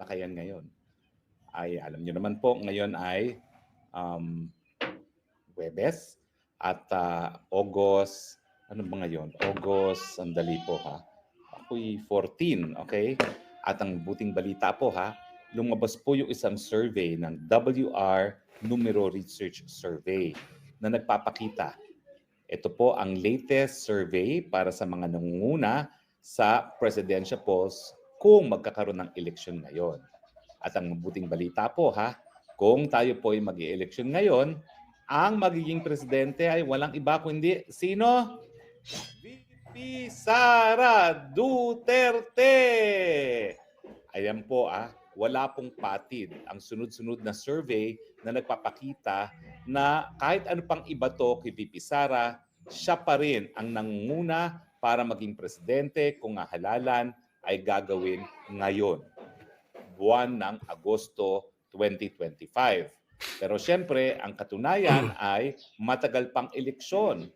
lakayan ngayon. Ay alam niyo naman po, ngayon ay um, Webes at ah, August, ano ba ngayon? August, sandali po ha. Ako'y 14, okay? At ang buting balita po ha, lumabas po yung isang survey ng WR Numero Research Survey na nagpapakita. Ito po ang latest survey para sa mga nangunguna sa presidential polls kung magkakaroon ng eleksyon ngayon. At ang mabuting balita po ha, kung tayo po ay mag eleksyon ngayon, ang magiging presidente ay walang iba kundi sino? VP Sara Duterte! Ayan po ah, wala pong patid ang sunod-sunod na survey na nagpapakita na kahit ano pang iba to kay VP Sara, siya pa rin ang nangunguna para maging presidente kung ang halalan ay gagawin ngayon, buwan ng Agosto 2025. Pero siyempre, ang katunayan ay matagal pang eleksyon.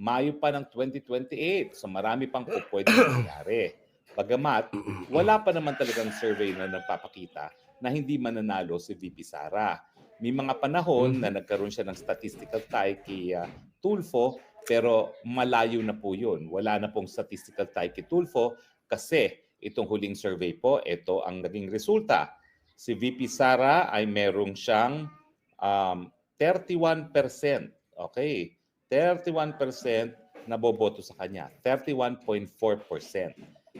Mayo pa ng 2028. So marami pang po pwedeng mangyari. Bagamat, wala pa naman talagang survey na nagpapakita na hindi mananalo si VP Sara. May mga panahon na nagkaroon siya ng statistical tie kay ah, Tulfo, pero malayo na po yun. Wala na pong statistical tie kay Tulfo kasi itong huling survey po, ito ang naging resulta. Si VP Sara ay merong siyang um, 31%. Okay. 31% na boboto sa kanya. 31.4%.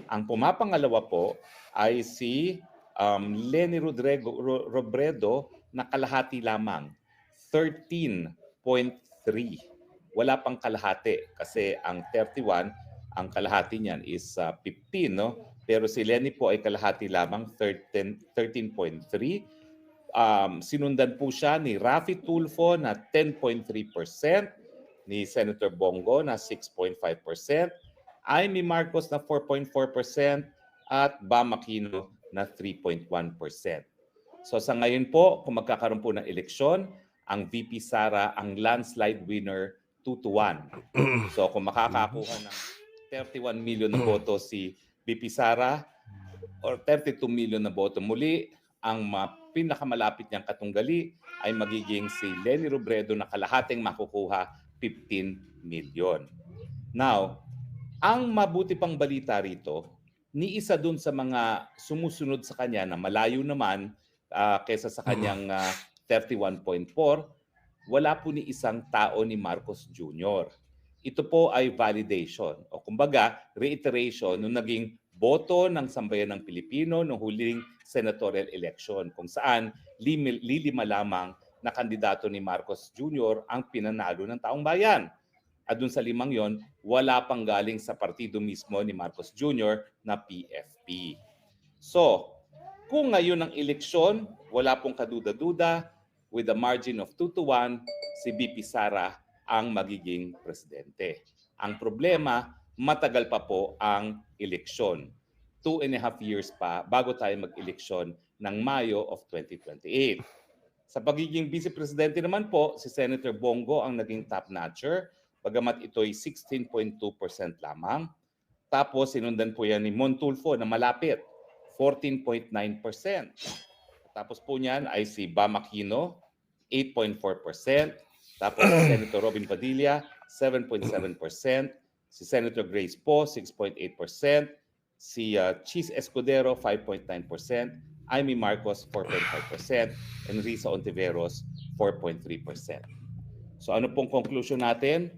Ang pumapangalawa po ay si um, Lenny Rodrigo, Ro- Robredo na kalahati lamang. 13.3. Wala pang kalahati kasi ang 31, ang kalahati niyan is uh, 15, no? Pero si Lenny po ay kalahati lamang, 13 13.3 um, sinundan po siya ni Rafi Tulfo na 10.3%, ni Senator Bongo na 6.5%, Amy Marcos na 4.4% at Bam Aquino na 3.1%. So sa ngayon po, kung magkakaroon po ng eleksyon, ang VP Sara ang landslide winner 2 to 1. So kung makakakuha ng 31 million na boto si VP Sara or 32 million na boto muli, ang ma- pinakamalapit niyang katunggali ay magiging si Lenny Robredo na kalahating makukuha 15 million. Now, ang mabuti pang balita rito, ni isa dun sa mga sumusunod sa kanya na malayo naman ah, kaysa sa kanyang ah, 31.4, wala po ni isang tao ni Marcos Jr. Ito po ay validation o kumbaga reiteration nung naging boto ng sambayan ng Pilipino noong huling senatorial election kung saan lilima lamang na kandidato ni Marcos Jr. ang pinanalo ng taong bayan. At dun sa limang yon, wala pang galing sa partido mismo ni Marcos Jr. na PFP. So, kung ngayon ang eleksyon, wala pong kaduda-duda, with a margin of 2 to 1, si BP Sara ang magiging presidente. Ang problema, matagal pa po ang eleksyon. Two and a half years pa bago tayo mag-eleksyon ng Mayo of 2028. Sa pagiging vice-presidente naman po, si Senator Bongo ang naging top notcher, bagamat ito'y 16.2% lamang. Tapos sinundan po yan ni Montulfo na malapit, 14.9%. Tapos po niyan ay si Bam Aquino, 8.4%. Tapos si Senator Robin Padilla, 7.7%. Si Senator Grace Poe, 6.8%. Si uh, Cheese Escudero, 5.9%. Amy Marcos, 4.5%. And Risa Ontiveros, 4.3%. So ano pong conclusion natin?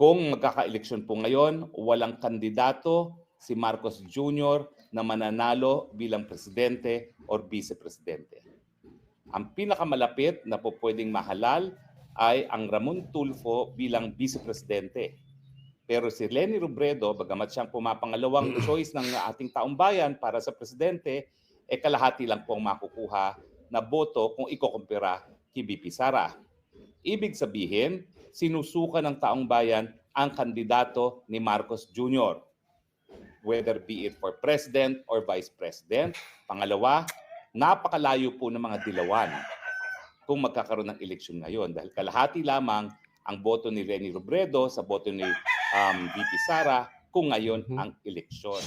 Kung magkaka-eleksyon po ngayon, walang kandidato si Marcos Jr. na mananalo bilang presidente or vice-presidente. Ang pinakamalapit na po pwedeng mahalal ay ang Ramon Tulfo bilang vice-presidente. Pero si Lenny Robredo, bagamat siyang pumapangalawang choice ng ating taong bayan para sa presidente, eh kalahati lang pong makukuha na boto kung ikukumpira kay BP Sara. Ibig sabihin, sinusuka ng taong bayan ang kandidato ni Marcos Jr. Whether be it for president or vice president. Pangalawa, napakalayo po ng mga dilawan kung magkakaroon ng eleksyon ngayon dahil kalahati lamang ang boto ni Lenny Robredo sa boto ni um, VP Sara kung ngayon Mhm. ang eleksyon.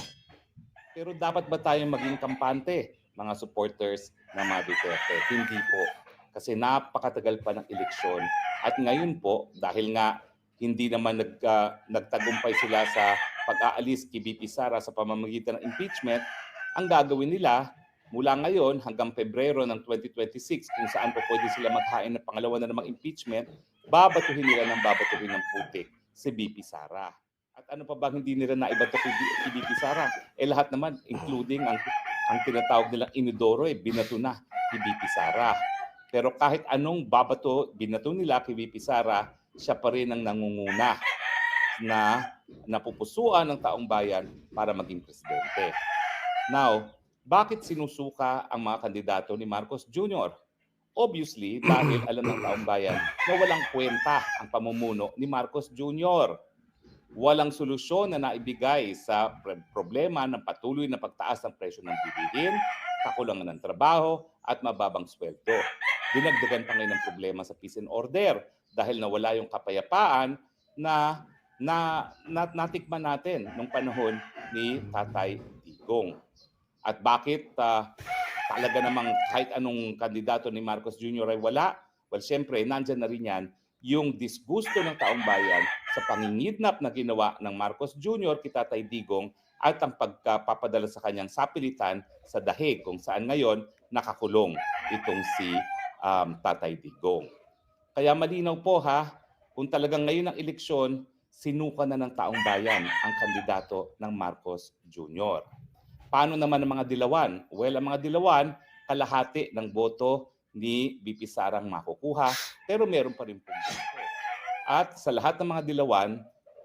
Pero dapat ba tayo maging kampante? mga supporters ng mga Duterte. Hindi po. Kasi napakatagal pa ng eleksyon. At ngayon po, dahil nga hindi naman nag, ah, nagtagumpay sila sa pag-aalis kay BP Sara sa pamamagitan ng impeachment, ang gagawin nila mula ngayon hanggang Pebrero ng 2026 kung saan po pwede sila maghain ng pangalawa na namang impeachment, babatuhin nila ng babatuhin ng putik si BP Sara. At ano pa ba hindi nila naibato kay BP Sara? Eh lahat naman, including ang, ang tinatawag nilang inidoro, eh, binato na kay BP Sara. Pero kahit anong babato, binato nila kay BP Sara, siya pa rin ang nangunguna na napupusuan ng taong bayan para maging presidente. Now, bakit sinusuka ang mga kandidato ni Marcos Jr.? Obviously, dahil alam ng taong bayan na walang kwenta ang pamumuno ni Marcos Jr. Walang solusyon na naibigay sa problema ng patuloy na pagtaas ng presyo ng bilihin, kakulangan ng trabaho, at mababang sweldo. Dinagdagan pa ngayon ng problema sa peace and order dahil nawala yung kapayapaan na na, na natikman natin nung panahon ni Tatay Digong. At bakit ah, talaga namang kahit anong kandidato ni Marcos Jr. ay wala? Well, syempre, nandyan na rin yan yung disgusto ng taong bayan sa pangingidnap na ginawa ng Marcos Jr. kay Tatay Digong at ang pagpapadala sa kanyang sapilitan sa dahig kung saan ngayon nakakulong itong si um, Tatay Digong. Kaya malinaw po ha, kung talagang ngayon ang eleksyon, sinuka na ng taong bayan ang kandidato ng Marcos Jr. Paano naman ang mga dilawan? Well, ang mga dilawan, kalahati ng boto ni BP Sarang makukuha, pero meron pa rin boto. At sa lahat ng mga dilawan,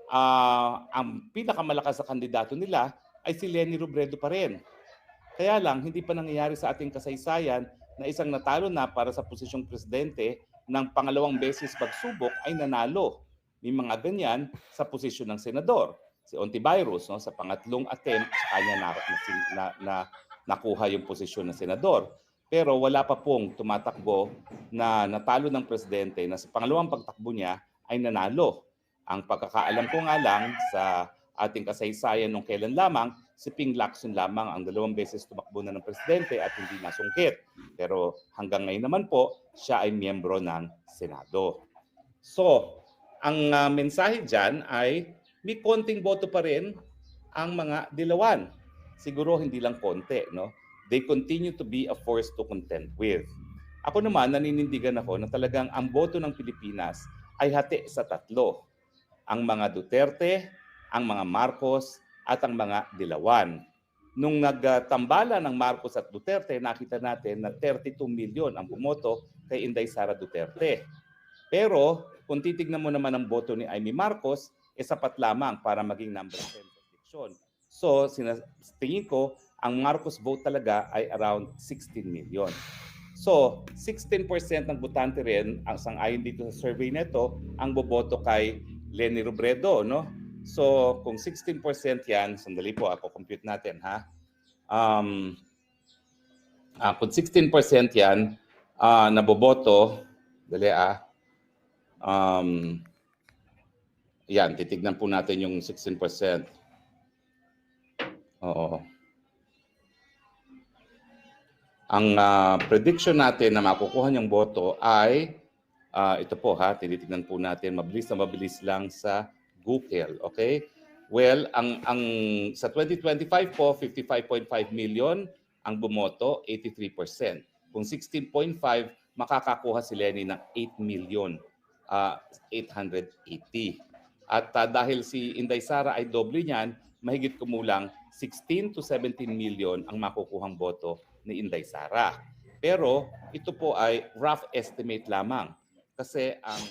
ah, ang pinakamalakas na kandidato nila ay si Lenny Robredo pa rin. Kaya lang, hindi pa nangyayari sa ating kasaysayan na isang natalo na para sa posisyong presidente ng pangalawang beses pagsubok ay nanalo. May mga ganyan sa posisyon ng senador. Si Ontiveros, no, sa pangatlong attempt, sa kanya na, na, na, na, nakuha yung posisyon ng senador. Pero wala pa pong tumatakbo na natalo ng presidente na sa pangalawang pagtakbo niya ay nanalo. Ang pagkakaalam ko nga lang sa ating kasaysayan nung kailan lamang, si Ping Lacson lamang ang dalawang beses tumakbo na ng presidente at hindi nasungkit. Pero hanggang ngayon naman po, siya ay miyembro ng Senado. So, ang ah, mensahe dyan ay may konting boto pa rin ang mga dilawan. Siguro hindi lang konti, no? They continue to be a force to contend with. Ako naman, naninindigan ako na talagang ang boto ng Pilipinas ay hati sa tatlo. Ang mga Duterte, ang mga Marcos, at ang mga Dilawan. Nung nagtambala ng Marcos at Duterte, nakita natin na 32 million ang bumoto kay Inday Sara Duterte. Pero kung titignan mo naman ang boto ni Amy Marcos, eh sapat lamang para maging number 10 sa eleksyon. So, sinas- tingin ko, ang Marcos vote talaga ay around 16 million. So, 16% ng botante rin, ang sang-ayon dito sa survey nito, ang boboto kay Lenny Robredo, no? So, kung 16% yan, sandali po, ako compute natin, ha? Um, ah, kung 16% yan, ah, naboboto, dali ah, um, yan, titignan po natin yung 16%. Oo. Ang ah, prediction natin na makukuha niyang boto ay ah, ito po ha, tinitignan po natin mabilis na mabilis lang sa Google, okay? Well, ang ang sa 2025 po 55.5 million ang bumoto, 83%. Kung 16.5 makakakuha si Lenny ng 8 million ah, 880. At ah, dahil si Inday Sara ay doble niyan, mahigit kumulang 16 to 17 million ang makukuhang boto ni Inday Sara. Pero ito po ay rough estimate lamang kasi ang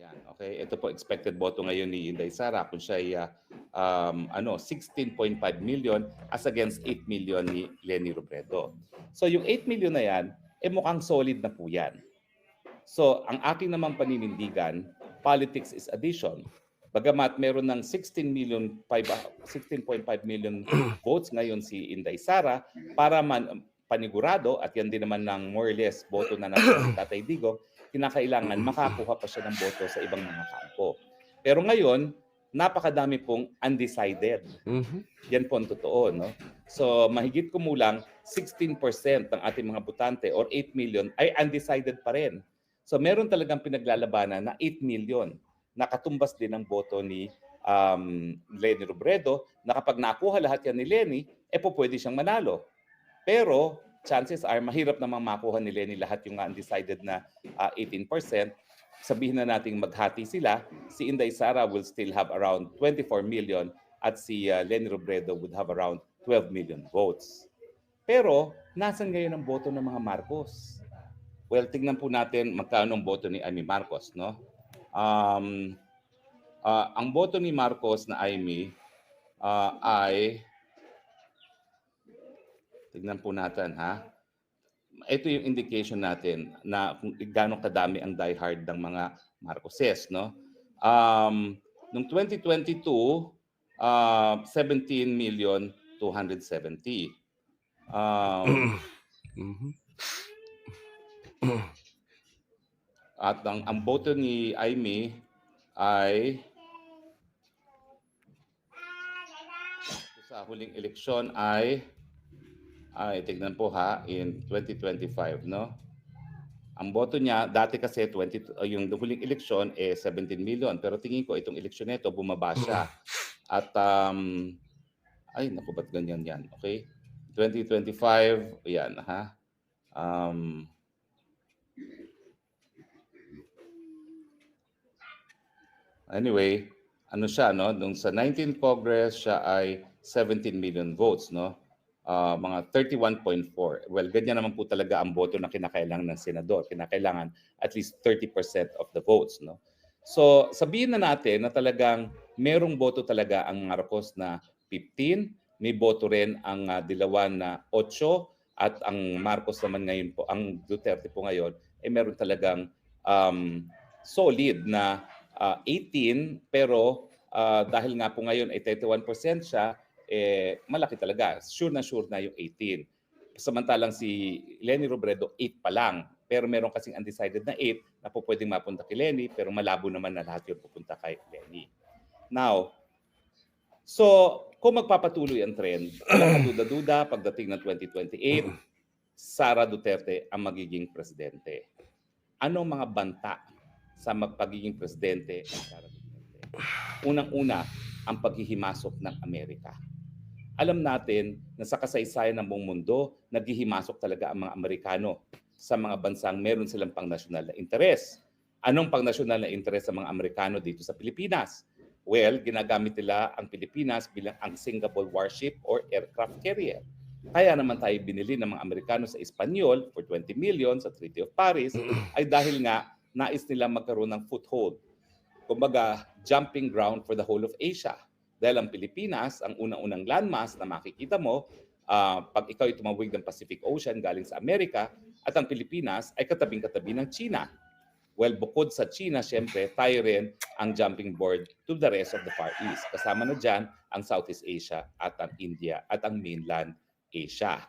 yan, okay, ito po expected boto ngayon ni Inday Sara kung siya ay ah, um, ano 16.5 million as against 8 million ni Lenny Robredo. So yung 8 million na yan, eh mukhang solid na po yan. So ang aking namang paninindigan, politics is addition. Bagamat meron ng 16 million 5 16.5 million votes ngayon si Inday Sara para man panigurado at yan din naman ng more or less boto na natin Tatay Digong, kinakailangan makakuha pa siya ng boto sa ibang mga kampo. Pero ngayon, napakadami pong undecided. Mhm. Yan po ang totoo, no? So, mahigit kumulang 16% ng ating mga botante or 8 million ay undecided pa rin. So meron talagang pinaglalabanan na 8 million. Nakatumbas din ang boto ni um, Lenny Robredo na kapag nakuha lahat yan ni Lenny, eh po pwede siyang manalo. Pero chances are mahirap namang makuha ni Lenny lahat yung undecided na ah, 18%. Sabihin na nating maghati sila, si Inday Sara will still have around 24 million at si ah, Lenny Robredo would have around 12 million votes. Pero nasan ngayon ang boto ng mga Marcos? Well, tingnan po natin magkano ang boto ni Amy Marcos, no? Um, ah, ang boto ni Marcos na Amy ah, ay tignan po natin ha. Ito yung indication natin na kung gaano kadami ang diehard ng mga Marcoses, no? Um, noong 2022, uh, 17 million 270. Um, Mhm. At ang, ang boto ni Aimee ay sa huling eleksyon ay ay tignan po ha in 2025 no. Ang boto niya dati kasi 20 uh, yung huling eleksyon eh 17 million pero tingin ko itong eleksyon nito bumaba siya. At um ay naku ba't ganyan yan? Okay. 2025 yan ha. Um Anyway, ano siya no, nung sa 19th Congress siya ay 17 million votes no. Ah, mga 31.4. Well, ganyan naman po talaga ang boto na kinakailangan ng senador. Kinakailangan at least 30% of the votes no. So, sabihin na natin na talagang merong boto talaga ang Marcos na 15, may boto rin ang ah, Dilawan na 8 at ang Marcos naman ngayon po, ang Duterte po ngayon ay meron talagang um, solid na ah, 18 pero ah, dahil nga po ngayon ay 31% siya, eh, malaki talaga. Sure na sure na yung 18. Samantalang si Lenny Robredo, 8 pa lang. Pero meron kasing undecided na 8 na po pwedeng mapunta kay Lenny, pero malabo naman na lahat yun pupunta kay Lenny. Now, so kung magpapatuloy ang trend, walang kaduda-duda pagdating ng 2028, Sara Duterte ang magiging presidente. Anong mga banta sa magpagiging presidente ng Sara Duterte? Unang-una, ang paghihimasok ng Amerika. Alam natin na sa kasaysayan ng buong mundo, naghihimasok talaga ang mga Amerikano sa mga bansang meron silang pang-nasyonal na interes. Anong pang-nasyonal na interes sa mga Amerikano dito sa Pilipinas? Well, ginagamit nila ang Pilipinas bilang ang Singapore warship or aircraft carrier. Kaya naman tayo binili ng mga Amerikano sa Espanyol for 20 million sa Treaty of Paris ay dahil nga nais nila magkaroon ng foothold. Kumbaga, jumping ground for the whole of Asia. Dahil ang Pilipinas, ang unang-unang landmass na makikita mo, ah, pag ikaw ay tumawid ng Pacific Ocean galing sa Amerika, at ang Pilipinas ay katabing-katabi ng China. Well, bukod sa China, syempre, tayo rin ang jumping board to the rest of the Far East. Kasama na dyan ang Southeast Asia at ang India at ang mainland Asia.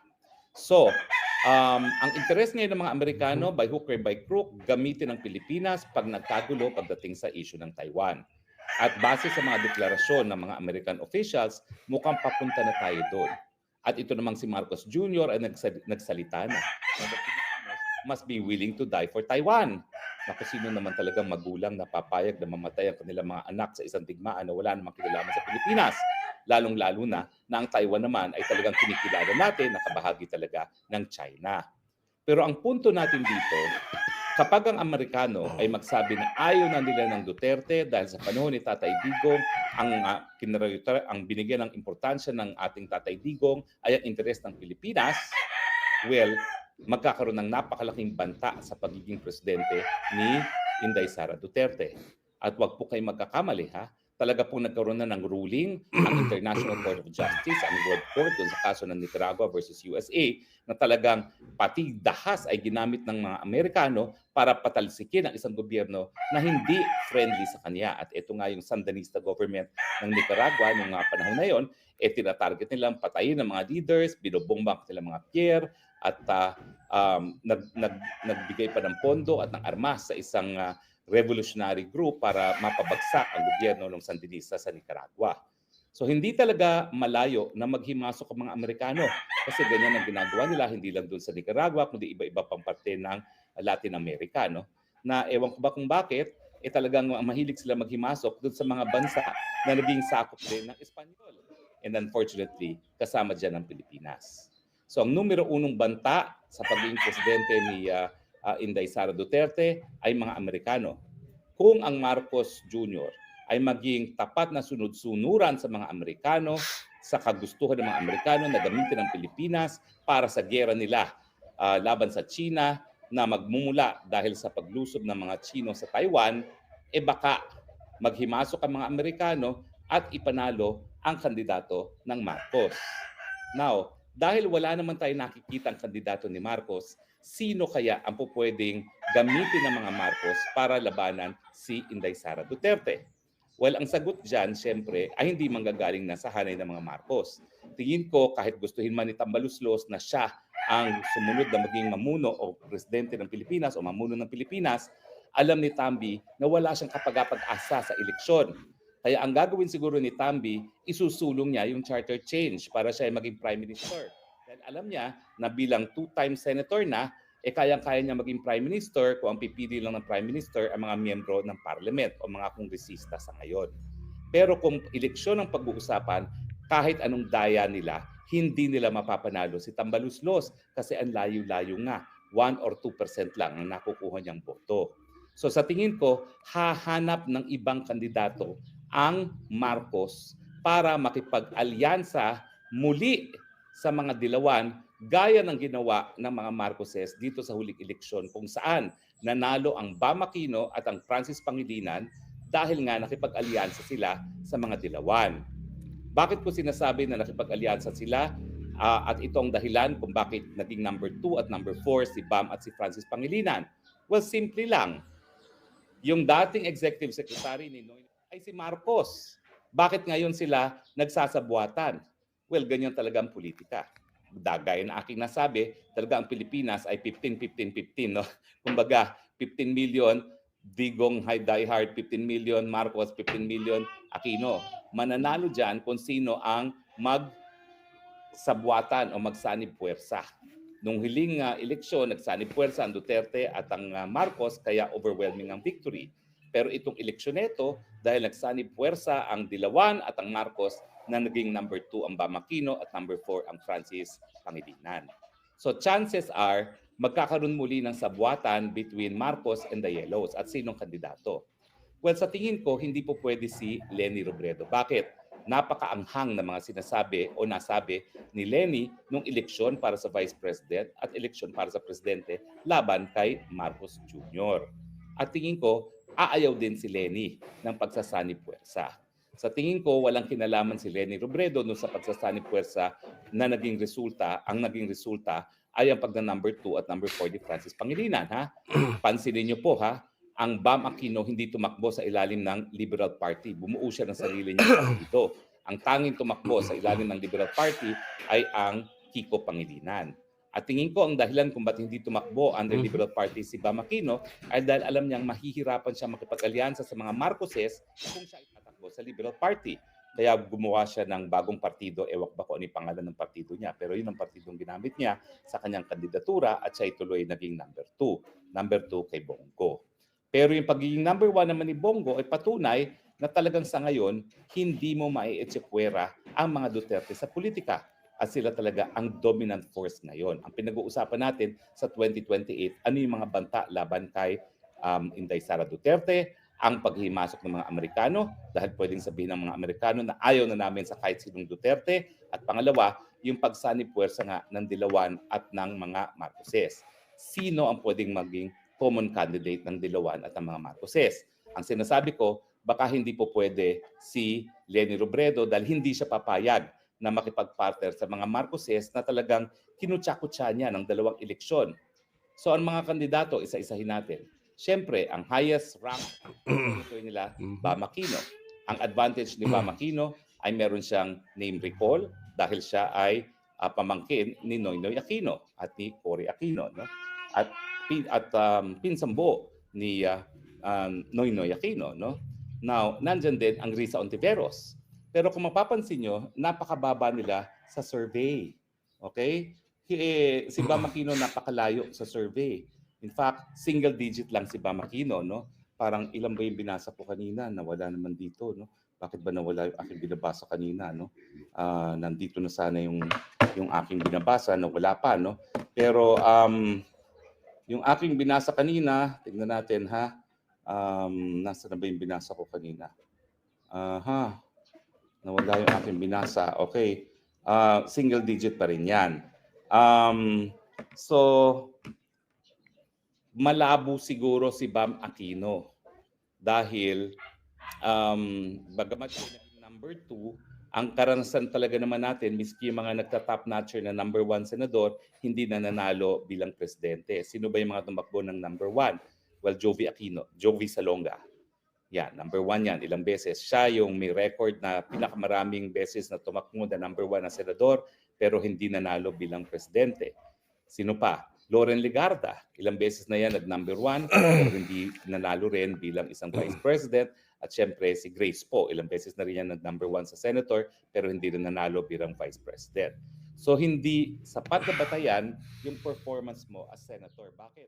So, um, ang interes ngayon ng mga Amerikano, by hook or by crook, gamitin ang Pilipinas pag nagkagulo pagdating sa issue ng Taiwan. At base sa mga deklarasyon ng mga American officials, mukhang papunta na tayo doon. At ito namang si Marcos Jr. ay nagsal- nagsalita na. the Filipinos must be willing to die for Taiwan. Naku, sino naman talagang magulang na papayag na mamatay ang kanilang mga anak sa isang digmaan na wala namang kinalaman sa Pilipinas. Lalong-lalo na na ang Taiwan naman ay talagang kinikilala natin na kabahagi talaga ng China. Pero ang punto natin dito, kapag ang Amerikano ay magsabi na ayaw na nila ng Duterte dahil sa panahon ni Tatay Digong, ang, uh, ang binigyan ng importansya ng ating Tatay Digong ay ang interes ng Pilipinas, well, magkakaroon ng napakalaking banta sa pagiging presidente ni Inday Sara Duterte. At wag po kayo magkakamali ha, talaga pong nagkaroon na ng ruling ang International Court of Justice, ang World Court dun sa kaso ng Nicaragua versus USA na talagang pati dahas ay ginamit ng mga Amerikano para patalsikin ang isang gobyerno na hindi friendly sa kanya. At ito nga yung Sandinista government ng Nicaragua noong mga panahon na yon, eh tinatarget nilang patayin ng mga leaders, binobomba nila mga pier, at uh, um, nag, nag, nagbigay pa ng pondo at ng armas sa isang uh, revolutionary group para mapabagsak ang gobyerno ng Sandinista sa Nicaragua. So hindi talaga malayo na maghimasok ang mga Amerikano kasi ganyan ang ginagawa nila hindi lang doon sa Nicaragua kundi iba-iba pang parte ng Latin America no na ewan ko ba kung bakit eh talagang mahilig sila maghimasok doon sa mga bansa na naging sakop din ng Espanyol. And unfortunately, kasama dyan ang Pilipinas. So ang numero unong banta sa pagiging presidente ni uh, uh, Inday Sara Duterte ay mga Amerikano. Kung ang Marcos Jr. ay maging tapat na sunod-sunuran sa mga Amerikano, sa kagustuhan ng mga Amerikano na gamitin ang Pilipinas para sa gera nila uh, laban sa China na magmumula dahil sa paglusob ng mga Chino sa Taiwan, eh baka maghimasok ang mga Amerikano at ipanalo ang kandidato ng Marcos. Now, dahil wala naman tayo nakikita ang kandidato ni Marcos, sino kaya ang pupwedeng gamitin ng mga Marcos para labanan si Inday Sara Duterte? Well, ang sagot dyan, siyempre, ay hindi manggagaling na sa hanay ng mga Marcos. Tingin ko, kahit gustuhin man ni Tambaluslos na siya ang sumunod na maging mamuno o presidente ng Pilipinas o mamuno ng Pilipinas, alam ni Tambi na wala siyang kapag-asa sa eleksyon. Kaya ang gagawin siguro ni Tambi, isusulong niya yung charter change para siya ay maging prime minister. Dahil alam niya na bilang two-time senator na, eh kayang-kaya niya maging prime minister kung ang pipili lang ng prime minister ang mga miyembro ng parliament o mga kongresista sa ngayon. Pero kung eleksyon ang pag-uusapan, kahit anong daya nila, hindi nila mapapanalo si Tambaluslos kasi ang layo-layo nga. 1 or 2% lang ang nakukuha niyang boto. So sa tingin ko, hahanap ng ibang kandidato ang Marcos para makipag-alyansa muli sa mga dilawan gaya ng ginawa ng mga Marcoses dito sa huling eleksyon kung saan nanalo ang Bam Aquino at ang Francis Pangilinan dahil nga nakipag-alyansa sila sa mga dilawan. Bakit ko sinasabi na nakipag-alyansa sila? Uh, at ito ang dahilan kung bakit naging number 2 at number 4 si Bam at si Francis Pangilinan. Well, simply lang. Yung dating executive secretary ni Noy ay si Marcos. Bakit ngayon sila nagsasabuatan? Well, ganyan talaga ang politika dagay na aking nasabi, talaga ang Pilipinas ay 15-15-15. No? Kumbaga, 15 million, Digong High Die Hard, 15 million, Marcos, 15 million, Aquino. Mananalo dyan kung sino ang mag sabwatan o magsanib puwersa. Nung hiling uh, eleksyon, nagsanib puwersa ang Duterte at ang uh, Marcos, kaya overwhelming ang victory. Pero itong eleksyon nito, dahil nagsanib puwersa ang Dilawan at ang Marcos, na naging number 2 ang Bamakino at number 4 ang Francis Pangilinan. So chances are magkakaroon muli ng sabwatan between Marcos and the Yellows at sinong kandidato. Well, sa tingin ko, hindi po pwede si Lenny Robredo. Bakit? Napakaanghang na mga sinasabi o nasabi ni Lenny nung eleksyon para sa Vice President at eleksyon para sa Presidente laban kay Marcos Jr. At tingin ko, aayaw din si Lenny ng pagsasani puwersa. Sa tingin ko, walang kinalaman si Lenny Robredo no sa pagsasanib puwersa na naging resulta, ang naging resulta ay ang pagna number 2 at number 4 ni Francis Pangilinan. Ha? Pansinin niyo po ha, ang Bam Aquino hindi tumakbo sa ilalim ng Liberal Party. Bumuo siya ng sarili niya dito. Ang tanging tumakbo sa ilalim ng Liberal Party ay ang Kiko Pangilinan. At tingin ko ang dahilan kung ba't hindi tumakbo under mm-hmm. Liberal Party si Bam Aquino ay dahil alam niyang mahihirapan siya makipag-alyansa sa mga Marcoses kung siya tumakbo sa Liberal Party. Kaya gumawa siya ng bagong partido, ewak ba ko ano yung pangalan ng partido niya. Pero yun ang partidong ginamit niya sa kanyang kandidatura at siya ituloy naging number 2. Number 2 kay Bongo. Pero yung pagiging number 1 naman ni Bongo ay patunay na talagang sa ngayon, hindi mo maietsekwera ang mga Duterte sa politika. At sila talaga ang dominant force ngayon. Ang pinag-uusapan natin sa 2028, ano yung mga banta laban kay um, Inday Sara Duterte, ang paghimasok ng mga Amerikano dahil pwedeng sabihin ng mga Amerikano na ayaw na namin sa kahit sinong Duterte at pangalawa, yung pagsani puwersa nga ng Dilawan at ng mga Marcoses. Sino ang pwedeng maging common candidate ng Dilawan at ng mga Marcoses? Ang sinasabi ko, baka hindi po pwede si Lenny Robredo dahil hindi siya papayag na makipag-partner sa mga Marcoses na talagang kinutsa-kutsa niya ng dalawang eleksyon. So ang mga kandidato, isa-isahin natin. Siyempre, ang highest rank ito nila, Mhm. Bam Aquino. Ang advantage ni Bam Aquino ay meron siyang name recall dahil siya ay ah, pamangkin ni Noynoy Aquino at ni Cory Aquino. No? At, at um, pinsambo ni ah, um, Noynoy Aquino. No? Now, nandyan din ang Risa Ontiveros. Pero kung mapapansin nyo, napakababa nila sa survey. Okay? Eh, si Bam Aquino napakalayo sa survey. In fact, single digit lang si Bam Aquino, no? Parang ilan ba yung binasa ko kanina na wala naman dito, no? Bakit ba nawala yung aking binabasa kanina, no? Ah, nandito na sana yung yung aking binabasa na wala pa, no? Pero um, yung aking binasa kanina, tingnan natin ha. Um, nasa na ba yung binasa ko kanina? Aha. Nawala yung aking binasa. Okay. Ah, single digit pa rin yan. Um, so, malabo siguro si Bam Aquino dahil um, bagamat siya number two, ang karanasan talaga naman natin, miski yung mga nagta-top notcher na number one senador, hindi na nanalo bilang presidente. Sino ba yung mga tumakbo ng number one? Well, Jovi Aquino, Jovi Salonga. Yan, number one yan, ilang beses. Siya yung may record na pinakamaraming beses na tumakbo na number one na senador, pero hindi nanalo bilang presidente. Sino pa? Loren Legarda, ilang beses na yan nag number one, pero hindi nanalo rin bilang isang vice president. At syempre si Grace po, ilang beses na rin yan nag number one sa senator, pero hindi rin nanalo bilang vice president. So hindi sapat na batayan yung performance mo as senator. Bakit?